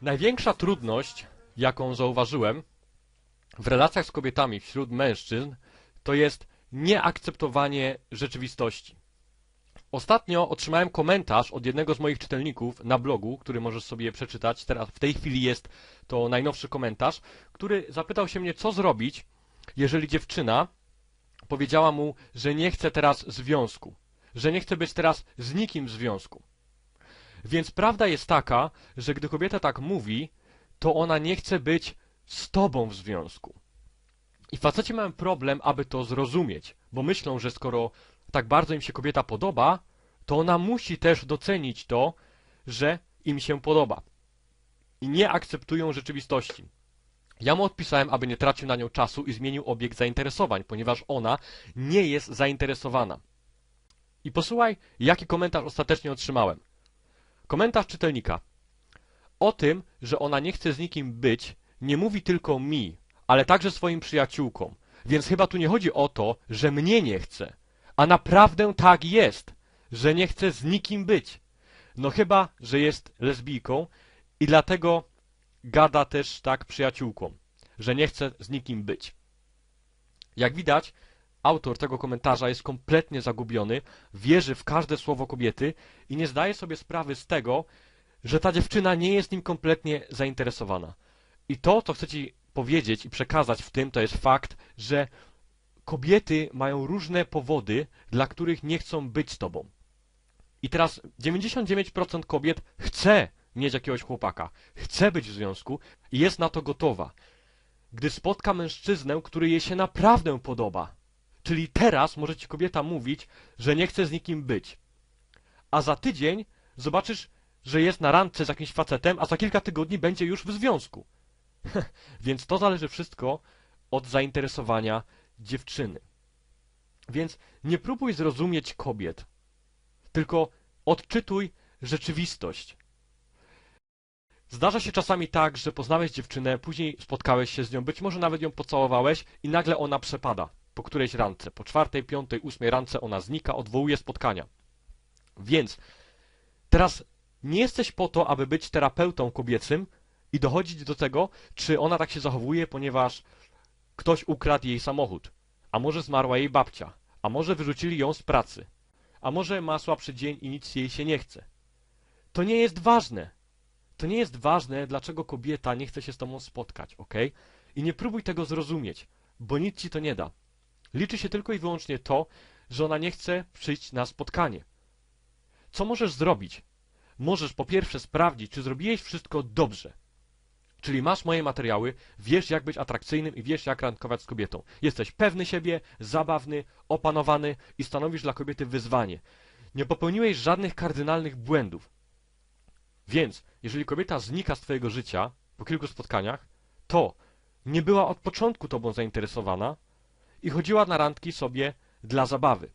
Największa trudność, jaką zauważyłem w relacjach z kobietami wśród mężczyzn, to jest nieakceptowanie rzeczywistości. Ostatnio otrzymałem komentarz od jednego z moich czytelników na blogu, który możesz sobie przeczytać. Teraz w tej chwili jest to najnowszy komentarz, który zapytał się mnie, co zrobić, jeżeli dziewczyna powiedziała mu, że nie chce teraz związku, że nie chce być teraz z nikim w związku. Więc prawda jest taka, że gdy kobieta tak mówi, to ona nie chce być z tobą w związku. I faceci mają problem, aby to zrozumieć, bo myślą, że skoro tak bardzo im się kobieta podoba, to ona musi też docenić to, że im się podoba. I nie akceptują rzeczywistości. Ja mu odpisałem, aby nie tracił na nią czasu i zmienił obiekt zainteresowań, ponieważ ona nie jest zainteresowana. I posłuchaj, jaki komentarz ostatecznie otrzymałem. Komentarz czytelnika. O tym, że ona nie chce z nikim być, nie mówi tylko mi, ale także swoim przyjaciółkom. Więc chyba tu nie chodzi o to, że mnie nie chce, a naprawdę tak jest, że nie chce z nikim być. No chyba, że jest lesbijką i dlatego gada też tak przyjaciółkom, że nie chce z nikim być. Jak widać, autor tego komentarza jest kompletnie zagubiony, wierzy w każde słowo kobiety i nie zdaje sobie sprawy z tego, że ta dziewczyna nie jest nim kompletnie zainteresowana. I to, co chcę ci powiedzieć i przekazać w tym, to jest fakt, że kobiety mają różne powody, dla których nie chcą być z tobą. I teraz 99% kobiet chce mieć jakiegoś chłopaka, chce być w związku i jest na to gotowa. Gdy spotka mężczyznę, który jej się naprawdę podoba, czyli teraz może ci kobieta mówić, że nie chce z nikim być, a za tydzień zobaczysz, że jest na randce z jakimś facetem, a za kilka tygodni będzie już w związku. Więc to zależy wszystko od zainteresowania dziewczyny. Więc nie próbuj zrozumieć kobiet, tylko odczytuj rzeczywistość. Zdarza się czasami tak, że poznałeś dziewczynę, później spotkałeś się z nią, być może nawet ją pocałowałeś i nagle ona przepada po którejś randce. Po czwartej, piątej, ósmej randce ona znika, odwołuje spotkania. Więc teraz nie jesteś po to, aby być terapeutą kobiecym i dochodzić do tego, czy ona tak się zachowuje, ponieważ ktoś ukradł jej samochód, a może zmarła jej babcia, a może wyrzucili ją z pracy, a może ma słabszy dzień i nic jej się nie chce. To nie jest ważne. To nie jest ważne, dlaczego kobieta nie chce się z tobą spotkać, ok? I nie próbuj tego zrozumieć, bo nic ci to nie da. Liczy się tylko i wyłącznie to, że ona nie chce przyjść na spotkanie. Co możesz zrobić? Możesz po pierwsze sprawdzić, czy zrobiłeś wszystko dobrze. Czyli masz moje materiały, wiesz jak być atrakcyjnym i wiesz jak randkować z kobietą. Jesteś pewny siebie, zabawny, opanowany i stanowisz dla kobiety wyzwanie. Nie popełniłeś żadnych kardynalnych błędów. Więc, jeżeli kobieta znika z twojego życia po kilku spotkaniach, to nie była od początku tobą zainteresowana i chodziła na randki sobie dla zabawy.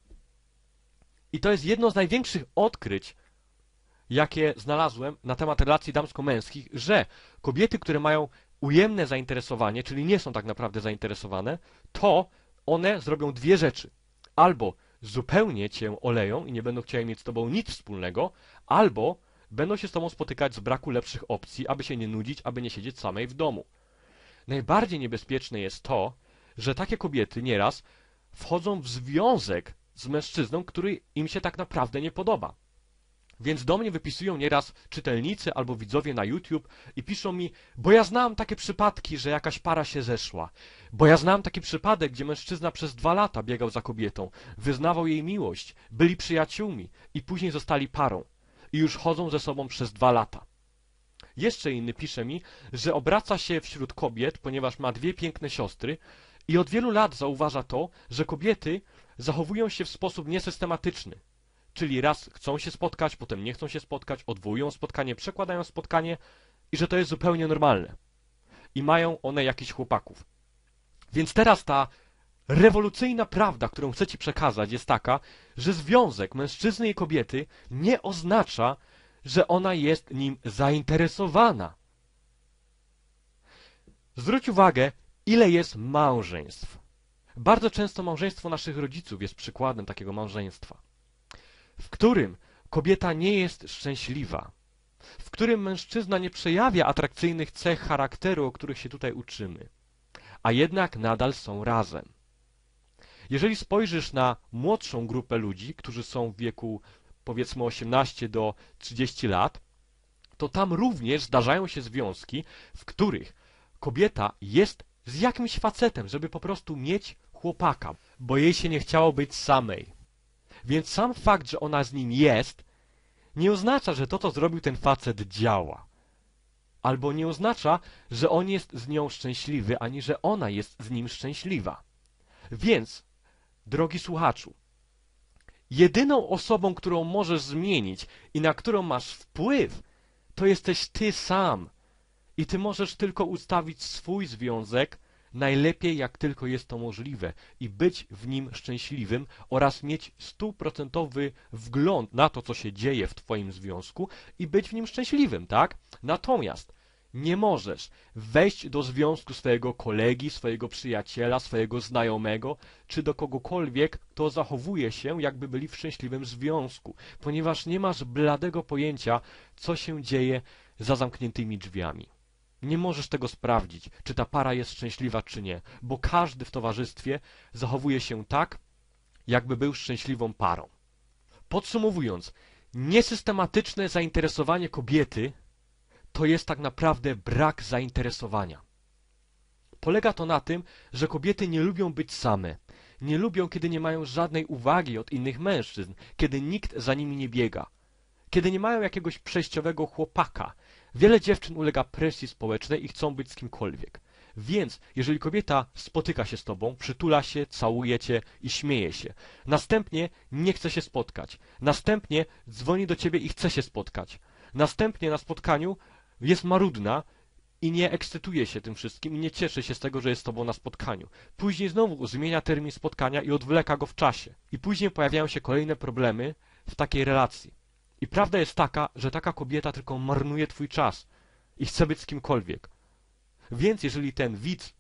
I to jest jedno z największych odkryć, jakie znalazłem na temat relacji damsko-męskich, że kobiety, które mają ujemne zainteresowanie, czyli nie są tak naprawdę zainteresowane, to one zrobią dwie rzeczy. Albo zupełnie cię oleją i nie będą chciały mieć z tobą nic wspólnego, albo będą się z tobą spotykać z braku lepszych opcji, aby się nie nudzić, aby nie siedzieć samej w domu. Najbardziej niebezpieczne jest to, że takie kobiety nieraz wchodzą w związek z mężczyzną, który im się tak naprawdę nie podoba. Więc do mnie wypisują nieraz czytelnicy albo widzowie na YouTube i piszą mi, bo ja znam takie przypadki, że jakaś para się zeszła. Bo ja znam taki przypadek, gdzie mężczyzna przez dwa lata biegał za kobietą, wyznawał jej miłość, byli przyjaciółmi i później zostali parą. I już chodzą ze sobą przez dwa lata. Jeszcze inny pisze mi, że obraca się wśród kobiet, ponieważ ma dwie piękne siostry i od wielu lat zauważa to, że kobiety zachowują się w sposób niesystematyczny. Czyli raz chcą się spotkać, potem nie chcą się spotkać, odwołują spotkanie, przekładają spotkanie i że to jest zupełnie normalne. I mają one jakichś chłopaków. Więc teraz ta rewolucyjna prawda, którą chcę Ci przekazać, jest taka, że związek mężczyzny i kobiety nie oznacza, że ona jest nim zainteresowana. Zwróć uwagę, ile jest małżeństw. Bardzo często małżeństwo naszych rodziców jest przykładem takiego małżeństwa w którym kobieta nie jest szczęśliwa, w którym mężczyzna nie przejawia atrakcyjnych cech charakteru, o których się tutaj uczymy, a jednak nadal są razem. Jeżeli spojrzysz na młodszą grupę ludzi, którzy są w wieku powiedzmy 18 do 30 lat, to tam również zdarzają się związki, w których kobieta jest z jakimś facetem, żeby po prostu mieć chłopaka, bo jej się nie chciało być samej. Więc sam fakt, że ona z nim jest, nie oznacza, że to, co zrobił ten facet, działa. Albo nie oznacza, że on jest z nią szczęśliwy, ani że ona jest z nim szczęśliwa. Więc, drogi słuchaczu, jedyną osobą, którą możesz zmienić i na którą masz wpływ, to jesteś ty sam. I ty możesz tylko ustawić swój związek najlepiej jak tylko jest to możliwe i być w nim szczęśliwym oraz mieć stuprocentowy wgląd na to, co się dzieje w twoim związku i być w nim szczęśliwym, tak? Natomiast nie możesz wejść do związku swojego kolegi, swojego przyjaciela, swojego znajomego, czy do kogokolwiek, kto zachowuje się, jakby byli w szczęśliwym związku, ponieważ nie masz bladego pojęcia, co się dzieje za zamkniętymi drzwiami. Nie możesz tego sprawdzić, czy ta para jest szczęśliwa, czy nie, bo każdy w towarzystwie zachowuje się tak, jakby był szczęśliwą parą. Podsumowując, niesystematyczne zainteresowanie kobiety to jest tak naprawdę brak zainteresowania. Polega to na tym, że kobiety nie lubią być same. Nie lubią, kiedy nie mają żadnej uwagi od innych mężczyzn, kiedy nikt za nimi nie biega, kiedy nie mają jakiegoś przejściowego chłopaka, Wiele dziewczyn ulega presji społecznej i chcą być z kimkolwiek. Więc, jeżeli kobieta spotyka się z tobą, przytula się, całuje cię i śmieje się, następnie nie chce się spotkać, następnie dzwoni do ciebie i chce się spotkać, następnie na spotkaniu jest marudna i nie ekscytuje się tym wszystkim i nie cieszy się z tego, że jest z tobą na spotkaniu. Później znowu zmienia termin spotkania i odwleka go w czasie. I później pojawiają się kolejne problemy w takiej relacji. I prawda jest taka, że taka kobieta tylko marnuje twój czas i chce być z kimkolwiek. Więc jeżeli ten widz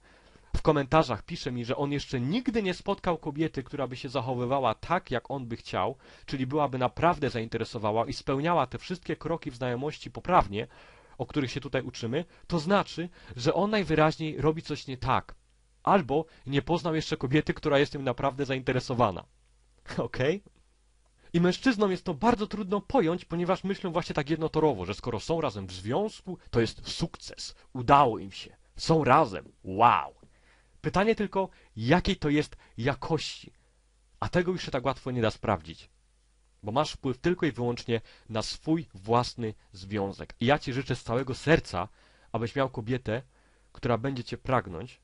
w komentarzach pisze mi, że on jeszcze nigdy nie spotkał kobiety, która by się zachowywała tak, jak on by chciał, czyli byłaby naprawdę zainteresowała i spełniała te wszystkie kroki w znajomości poprawnie, o których się tutaj uczymy, to znaczy, że on najwyraźniej robi coś nie tak. Albo nie poznał jeszcze kobiety, która jest nim naprawdę zainteresowana. Okej? Okay? I mężczyznom jest to bardzo trudno pojąć, ponieważ myślą właśnie tak jednotorowo, że skoro są razem w związku, to jest sukces. Udało im się. Są razem. Wow. Pytanie tylko, jakiej to jest jakości. A tego już się tak łatwo nie da sprawdzić. Bo masz wpływ tylko i wyłącznie na swój własny związek. I ja Ci życzę z całego serca, abyś miał kobietę, która będzie Cię pragnąć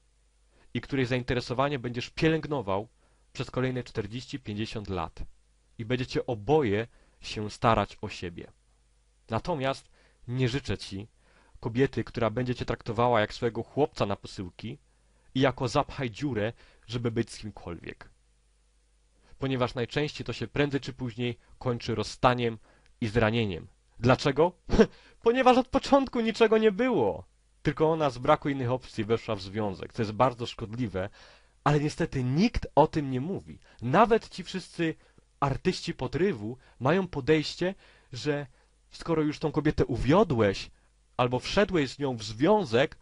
i której zainteresowanie będziesz pielęgnował przez kolejne 40-50 lat i będziecie oboje się starać o siebie. Natomiast nie życzę ci kobiety, która będzie cię traktowała jak swojego chłopca na posyłki i jako zapchaj dziurę, żeby być z kimkolwiek. Ponieważ najczęściej to się prędzej czy później kończy rozstaniem i zranieniem. Dlaczego? Ponieważ od początku niczego nie było. Tylko ona z braku innych opcji weszła w związek, co jest bardzo szkodliwe, ale niestety nikt o tym nie mówi. Nawet ci wszyscy artyści podrywu mają podejście, że skoro już tą kobietę uwiodłeś, albo wszedłeś z nią w związek,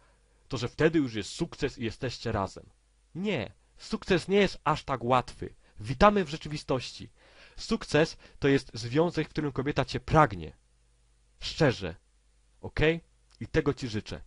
to że wtedy już jest sukces i jesteście razem. Nie, sukces nie jest aż tak łatwy. Witamy w rzeczywistości. Sukces to jest związek, w którym kobieta cię pragnie. Szczerze. ok? I tego ci życzę.